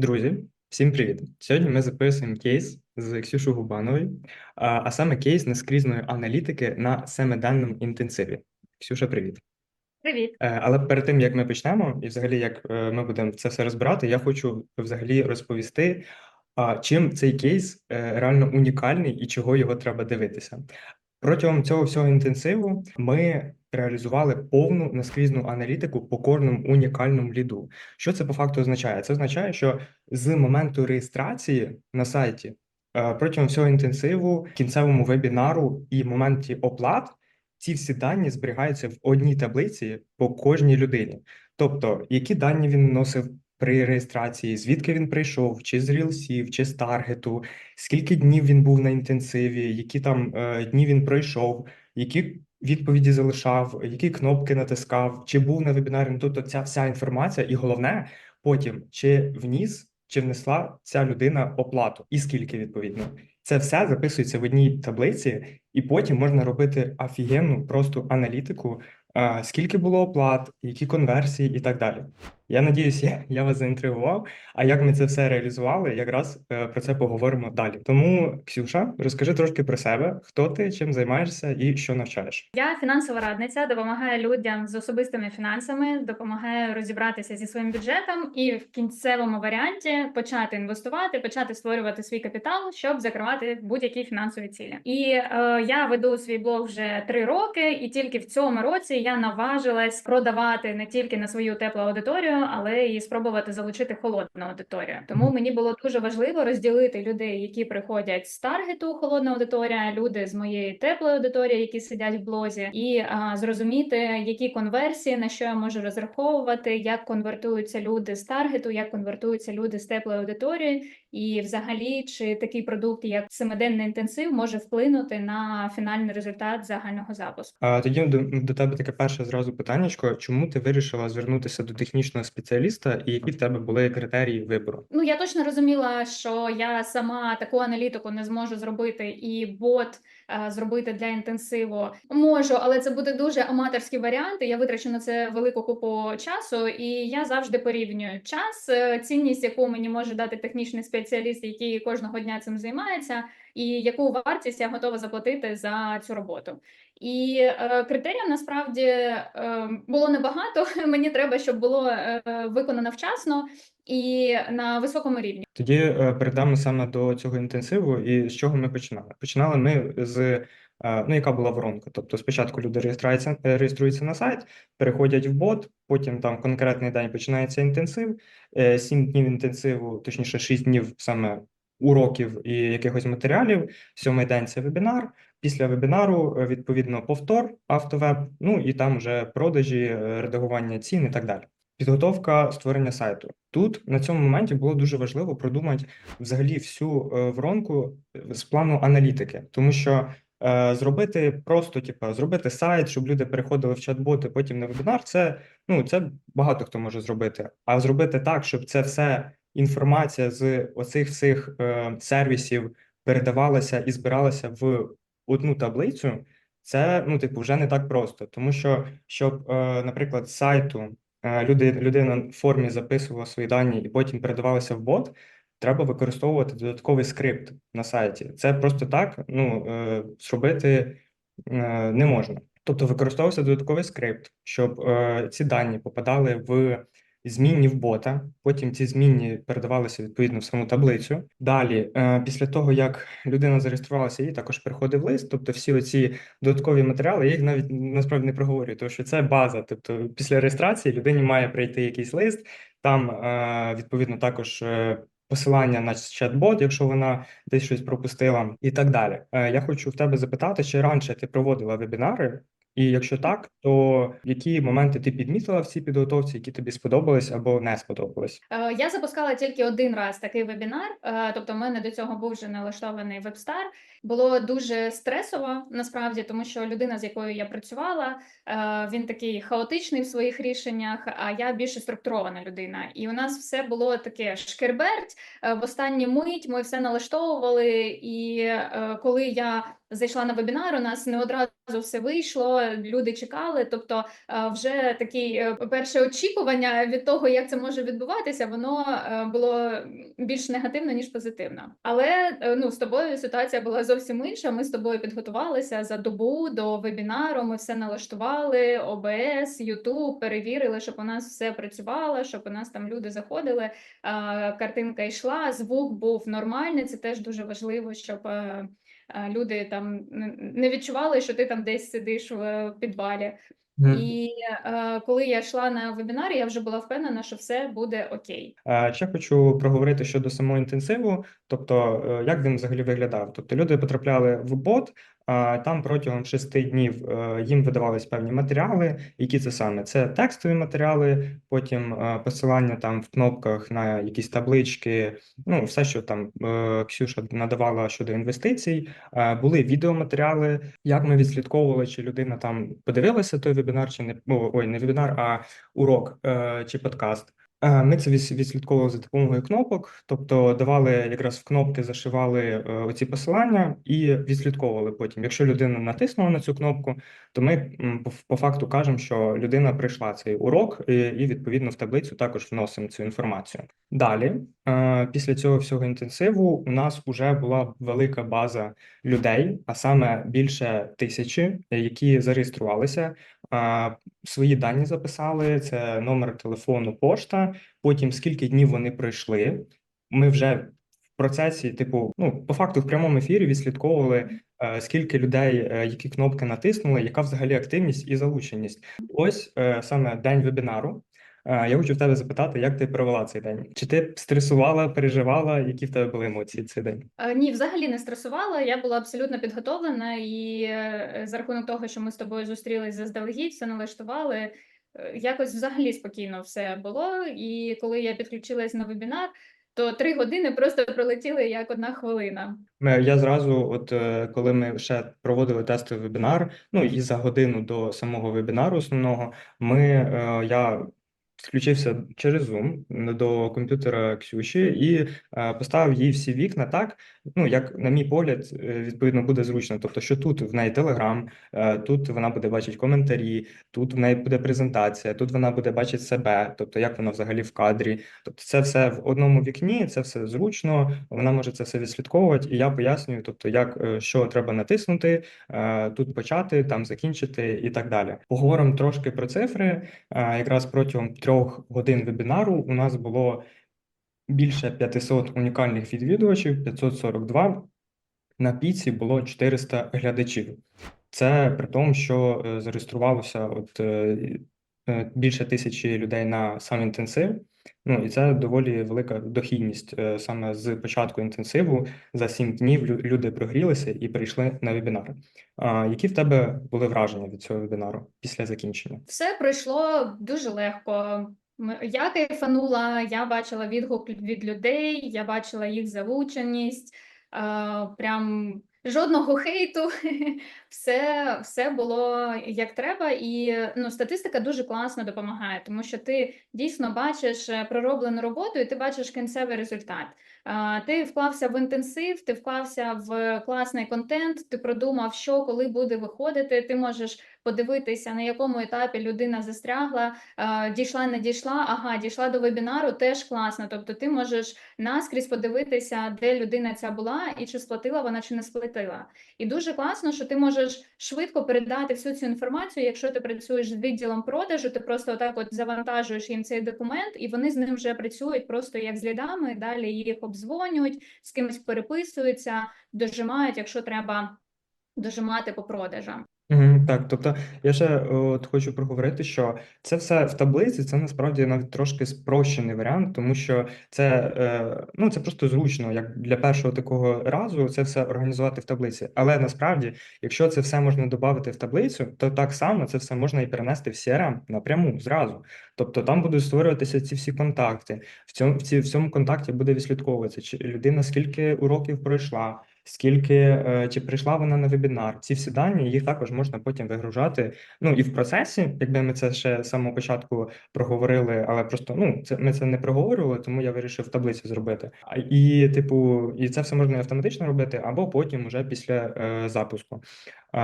Друзі, всім привіт! Сьогодні ми записуємо кейс з Ксюшою Губановою, а саме кейс наскрізної аналітики на семиденному інтенсиві. Ксюша, привіт. Привіт. Е, Але перед тим як ми почнемо, і взагалі як е, ми будемо це все розбирати, я хочу взагалі розповісти, чим цей кейс е, реально унікальний і чого його треба дивитися. Протягом цього всього інтенсиву ми реалізували повну наскрізну аналітику по кожному унікальному ліду. Що це по факту означає? Це означає, що з моменту реєстрації на сайті е, протягом всього інтенсиву, кінцевому вебінару і моменті оплат ці всі дані зберігаються в одній таблиці по кожній людині. Тобто, які дані він вносив при реєстрації, звідки він прийшов, чи з рілсів, чи з таргету, скільки днів він був на інтенсиві, які там е, дні він пройшов, які відповіді залишав, які кнопки натискав, чи був на вебінарі. Тут Тобто ця вся інформація, і головне, потім чи вніс, чи внесла ця людина оплату, і скільки відповідно. Це все записується в одній таблиці, і потім можна робити офігенну просто аналітику, скільки було оплат, які конверсії і так далі. Я надіюсь, я, я вас заінтригував. А як ми це все реалізували, якраз е, про це поговоримо далі. Тому, Ксюша, розкажи трошки про себе, хто ти, чим займаєшся і що навчаєш. Я фінансова радниця, допомагаю людям з особистими фінансами, допомагаю розібратися зі своїм бюджетом і в кінцевому варіанті почати інвестувати, почати створювати свій капітал, щоб закривати будь-які фінансові цілі. І е, я веду свій блог вже три роки, і тільки в цьому році я наважилась продавати не тільки на свою теплу аудиторію, але і спробувати залучити холодну аудиторію. Тому мені було дуже важливо розділити людей, які приходять з таргету холодна аудиторія, люди з моєї теплої аудиторії, які сидять в блозі, і а, зрозуміти, які конверсії на що я можу розраховувати, як конвертуються люди з таргету, як конвертуються люди з теплої аудиторії, і взагалі чи такий продукт, як семиденний інтенсив, може вплинути на фінальний результат загального запуску. А тоді до, до тебе таке перше зразу питаннячко. Чому ти вирішила звернутися до технічного спеціаліста, і які в тебе були критерії вибору? Ну я точно розуміла, що я сама таку аналітику не зможу зробити, і бот е, зробити для інтенсиву можу, але це буде дуже аматорський варіант. Я витрачу на це велику купу часу, і я завжди порівнюю час, е, цінність, яку мені може дати технічний спеціаліст, який кожного дня цим займається, і яку вартість я готова заплатити за цю роботу. І е, критеріїв насправді е, було небагато. Мені треба, щоб було е, виконано вчасно і на високому рівні. Тоді е, перейдемо саме до цього інтенсиву, і з чого ми починали? Починали ми з ну, яка була воронка. Тобто, спочатку люди реєструються, е, реєструються на сайт, переходять в бот, потім там конкретний день починається інтенсив, е, 7 днів інтенсиву, точніше 6 днів саме уроків і якихось матеріалів. Сьомий день це вебінар. Після вебінару, е, відповідно, повтор автовеб, ну і там вже продажі, е, редагування цін і так далі. Підготовка створення сайту. Тут на цьому моменті було дуже важливо продумати взагалі всю е, воронку е, з плану аналітики, тому що е, зробити просто, типу, зробити сайт, щоб люди переходили в чат-боти, потім на вебінар, це ну це багато хто може зробити. А зробити так, щоб це все інформація з оцих всіх е, сервісів передавалася і збиралася в одну таблицю. Це ну, типу, вже не так просто, тому що щоб, е, наприклад, сайту е, люди, людина в формі записувала свої дані і потім передавалася в бот, треба використовувати додатковий скрипт на сайті. Це просто так ну, е, зробити е, не можна. Тобто використовувався додатковий скрипт, щоб е, ці дані попадали в змінні в бота, потім ці змінні передавалися відповідно в саму таблицю. Далі, е, після того як людина зареєструвалася, їй також приходив лист. Тобто, всі оці додаткові матеріали, я їх навіть насправді не проговорюю, тому що це база. Тобто, після реєстрації людині має прийти якийсь лист, там е, відповідно також. Посилання на чат-бот, якщо вона десь щось пропустила, і так далі. Е, Я хочу в тебе запитати, чи раніше ти проводила вебінари, і якщо так, то які моменти ти підмітила в цій підготовці, які тобі сподобались або не сподобались? Е, Я запускала тільки один раз такий вебінар, е, тобто в мене до цього був вже налаштований вебстар. Було дуже стресово насправді, тому що людина, з якою я працювала, е, він такий хаотичний в своїх рішеннях, а я більше структурована людина. І у нас все було таке шкерберть. В останню мить ми все налаштовували, і коли я зайшла на вебінар, у нас не одразу все вийшло, люди чекали. Тобто, е, вже такі е, перше очікування від того, як це може відбуватися, воно е, було більш негативно ніж позитивно. Але ну з тобою ситуація була зовсім інша. Ми з тобою підготувалися за добу до вебінару. Ми все налаштували, ОБС, Ютуб, перевірили, щоб у нас все працювало, щоб у нас там люди заходили. Картинка йшла, звук був нормальний. Це теж дуже важливо, щоб. Е, е, Люди там не- відчували, що ти там десь сидиш в підвалі. Мгм. І е, коли я йшла на вебінар, я вже була впевнена, що все буде окей. А Ще хочу проговорити щодо самого інтенсиву, тобто е, як він взагалі виглядав. Тобто люди потрапляли в бот, там протягом шести днів е, їм видавались певні матеріали. Які це саме? Це текстові матеріали, потім е, посилання там в кнопках на якісь таблички, ну все, що там е, Ксюша надавала щодо інвестицій. Були відеоматеріали, як ми відслідковували, чи людина там подивилася той вебінар, чи не ой, не вебінар, а урок чи подкаст. Ми це відс- відслідковували за допомогою кнопок, тобто давали якраз в кнопки, зашивали е, оці посилання і відслідковували потім. Якщо людина натиснула на цю кнопку, то ми по, факту кажемо, що людина пройшла цей урок, і, відповідно в таблицю також вносимо цю інформацію. Далі, е, після цього всього інтенсиву, у нас вже була велика база людей, а саме більше тисячі, які зареєструвалися. Свої дані записали, це номер телефону, пошта. Потім скільки днів вони пройшли. Ми вже в процесі, типу, ну по факту в прямому ефірі відслідковували, е, скільки людей, е, які кнопки натиснули, яка взагалі активність і залученість. Ось е, саме день вебінару. Е, Я хочу в тебе запитати, як ти провела цей день? Чи ти стресувала, переживала? Які в тебе були емоції цей день? Е, Ні, взагалі не стресувала. Я була абсолютно підготовлена, і е, за рахунок того, що ми з тобою зустрілись заздалегідь, все налаштували. Якось взагалі спокійно все було. І коли я підключилась на вебінар, то три години просто пролетіли як одна хвилина. Я зразу, от коли ми ще проводили тестовий вебінар, ну і за годину до самого вебінару основного, ми я включився через Zoom до комп'ютера Ксюші і е, поставив їй всі вікна так, ну як на мій погляд, е, відповідно буде зручно. Тобто, що тут в неї Телеграм, тут вона буде бачити коментарі, тут в неї буде презентація, тут вона буде бачити себе, тобто як вона взагалі в кадрі. Тобто, це все в одному вікні, це все зручно. Вона може це все відслідковувати, і я пояснюю, тобто, як е, що треба натиснути, тут почати, там закінчити і так далі. Поговоримо трошки про цифри. Якраз протягом трьох годин вебінару у нас було більше 500 унікальних відвідувачів, 542. На піці було 400 глядачів. Це при тому, що е, зареєструвалося от е, більше тисячі людей на сам інтенсив. Ну і це доволі велика дохідність. Е, Саме з початку інтенсиву за 7 днів лю- люди прогрілися і прийшли на вебінар. Які в тебе були враження від цього вебінару після закінчення? Все пройшло дуже легко. Я кайфанула, я бачила відгук від людей, я бачила їх залученість, е, прям жодного хейту. Все, все було як треба, і ну, статистика дуже класно допомагає, тому що ти дійсно бачиш е, пророблену роботу, і ти бачиш кінцевий результат. Ти вклався в інтенсив, ти вклався в класний контент, ти продумав, що коли буде виходити. Ти можеш подивитися, на якому етапі людина застрягла, е, дійшла, не дійшла. Ага, дійшла до вебінару, теж класно. Тобто ти можеш наскрізь подивитися, де людина ця була, і чи сплатила вона, чи не сплатила. І дуже класно, що ти можеш швидко передати всю цю інформацію. Якщо ти працюєш з відділом продажу, ти просто отак от завантажуєш їм цей документ, і вони з ним вже працюють просто як з лідами. Далі їх обдзвонюють, з кимось переписуються, дожимають, якщо треба дожимати по продажам. Так, тобто я ще от хочу проговорити, що це все в таблиці, це насправді навіть трошки спрощений варіант, тому що це, е, ну, це просто зручно, як для першого такого разу це все організувати в таблиці. Але насправді, якщо це все можна додати в таблицю, то так само це все можна і перенести в CRM напряму зразу. Тобто там будуть створюватися ці всі контакти. В цьому, в ці, в цьому контакті буде відслідковуватися, чи людина скільки уроків пройшла, скільки е, чи прийшла вона на вебінар. Ці всі дані їх також можна потім вигружати. Ну і в процесі, якби ми це ще з самого початку проговорили, але просто ну це ми це не проговорювали, тому я вирішив в таблиці зробити. І, типу, і це все можна автоматично робити, або потім уже після е, запуску.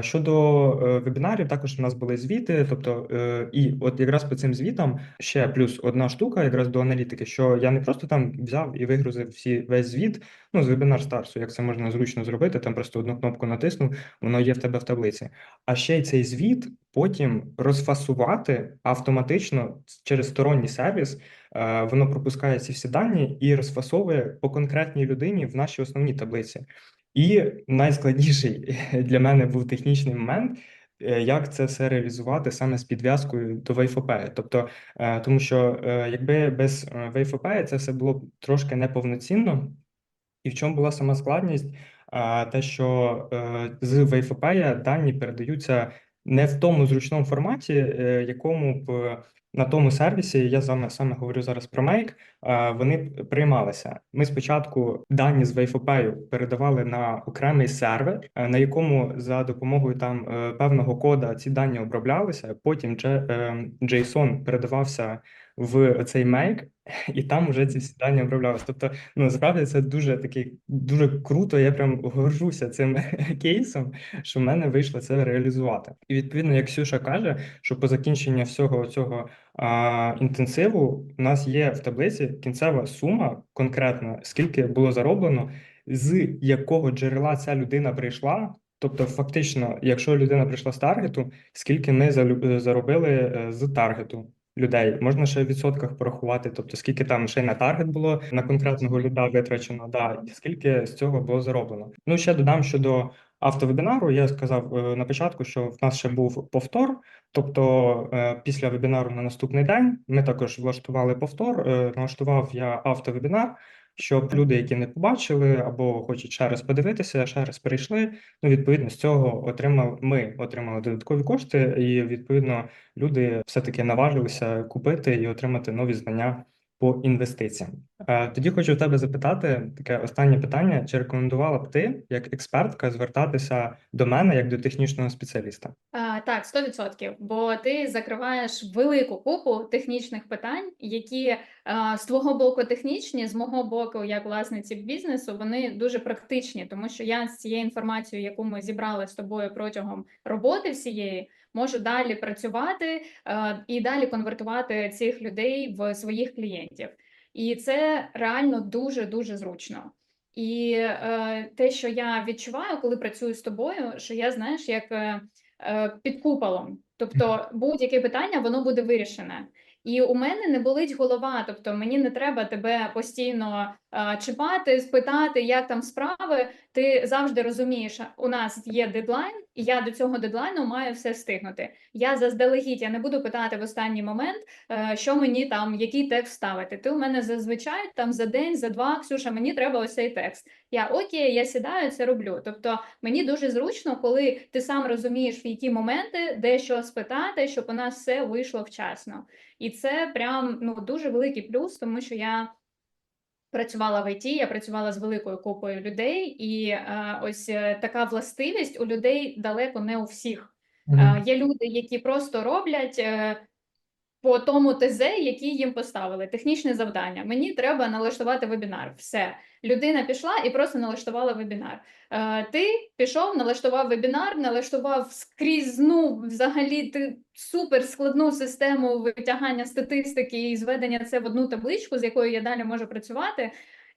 Щодо е, вебінарів, також у нас були звіти. Тобто, е, і от якраз по цим звітам ще плюс одна штука, якраз до аналітики, що я не просто там взяв і вигрузив всі весь звіт. Ну, з вебінар старсу, як це можна зручно зробити, там просто одну кнопку натиснув, воно є в тебе в таблиці. А ще й цей звіт потім розфасувати автоматично через сторонній сервіс. е, Воно пропускає ці всі дані і розфасовує по конкретній людині в нашій основній таблиці. І найскладніший для мене був технічний момент, е, як це все реалізувати саме з підв'язкою до WaveOP. Тобто, е, тому що е, якби без WaveOP це все було б трошки неповноцінно. І в чому була сама складність? Те, що з WaveOP дані передаються не в тому зручному форматі, якому б на тому сервісі, я саме, саме говорю зараз про Make, вони приймалися. Ми спочатку дані з Вейфопею передавали на окремий сервер, е, на якому за допомогою там е, певного кода ці дані оброблялися. Потім J- е, JSON передавався в цей Make, і там вже ці всі дані оброблялися. Тобто, ну насправді це дуже такий дуже круто. Я прям горжуся цим кейсом, що в мене вийшло це реалізувати. І відповідно, як Ксюша каже, що по закінченню всього цього інтенсиву у нас є в таблиці кінцева сума конкретна, скільки було зароблено, з якого джерела ця людина прийшла. Тобто, фактично, якщо людина прийшла з таргету, скільки ми заробили е, з таргету людей. Можна ще в відсотках порахувати, тобто скільки там ще й на таргет було на конкретного люда витрачено, да, і скільки з цього було зароблено. Ну ще додам щодо автовебінару. Я сказав е, на початку, що в нас ще був повтор. Тобто е, після вебінару на наступний день ми також влаштували повтор. Е, Налаштував я автовебінар, щоб люди, які не побачили або хочуть ще раз подивитися, ще раз перейшли. Ну, відповідно, з цього отримав ми отримали додаткові кошти, і відповідно люди все-таки наважилися купити і отримати нові знання по інвестиціям. Е, Тоді хочу в тебе запитати таке останнє питання: чи рекомендувала б ти, як експертка, звертатися до мене як до технічного спеціаліста? А, так, 100%, бо ти закриваєш велику купу технічних питань, які а, з твого боку технічні, з мого боку, як власниці бізнесу, вони дуже практичні, тому що я з цією інформацією, яку ми зібрали з тобою протягом роботи всієї, можу далі працювати а, і далі конвертувати цих людей в своїх клієнтів. І це реально дуже дуже зручно. І е, те, що я відчуваю, коли працюю з тобою, що я знаєш, як е, е, під куполом. Тобто будь-яке питання воно буде вирішене. І у мене не болить голова, тобто мені не треба тебе постійно е, чіпати, спитати, як там справи. Ти завжди розумієш, у нас є дедлайн, і я до цього дедлайну маю все встигнути. Я заздалегідь, я не буду питати в останній момент, е, що мені там, який текст ставити. Ти у мене зазвичай там за день, за два, Ксюша, мені треба ось цей текст. Я окей, я сідаю, це роблю. Тобто мені дуже зручно, коли ти сам розумієш, в які моменти де що спитати, щоб у нас все вийшло вчасно. І це прям ну дуже великий плюс, тому що я. Працювала в ІТ, я працювала з великою купою людей, і е, ось е, така властивість у людей далеко не у всіх. Е, Є люди, які просто роблять е, по тому ТЗ, який їм поставили. Технічне завдання. Мені треба налаштувати вебінар. Все. Людина пішла і просто налаштувала вебінар. Е, Ти пішов, налаштував вебінар, налаштував скрізну взагалі ти супер складну систему витягання статистики і зведення це в одну табличку, з якою я далі можу працювати.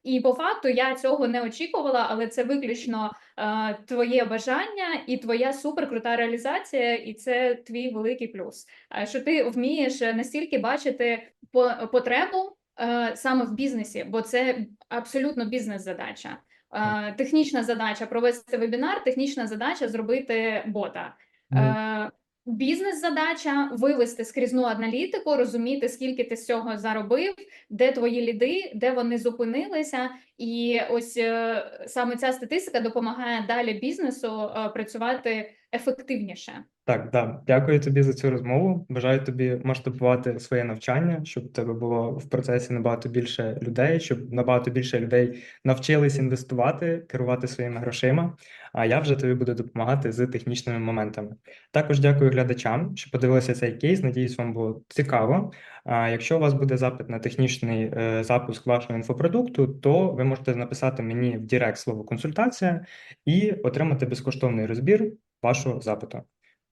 І по факту я цього не очікувала, але це виключно е, твоє бажання і твоя суперкрута реалізація, і це твій великий плюс. Е, що ти вмієш настільки бачити по, потребу е, саме в бізнесі, бо це абсолютно бізнес-задача. Е, технічна задача провести вебінар, технічна задача зробити бота. Е, Бізнес-задача вивести скрізну аналітику, розуміти, скільки ти з цього заробив, де твої ліди, де вони зупинилися, і ось е, саме ця статистика допомагає далі бізнесу е, працювати ефективніше. Так, да. Дякую тобі за цю розмову. Бажаю тобі масштабувати своє навчання, щоб в тебе було в процесі набагато більше людей, щоб набагато більше людей навчились інвестувати, керувати своїми грошима. А я вже тобі буду допомагати з технічними моментами. Також дякую глядачам, що подивилися цей кейс. Надіюсь, вам було цікаво. А якщо у вас буде запит на технічний е, запуск вашого інфопродукту, то ви можете написати мені в Директ слово консультація і отримати безкоштовний розбір вашого запиту.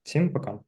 Всім пока.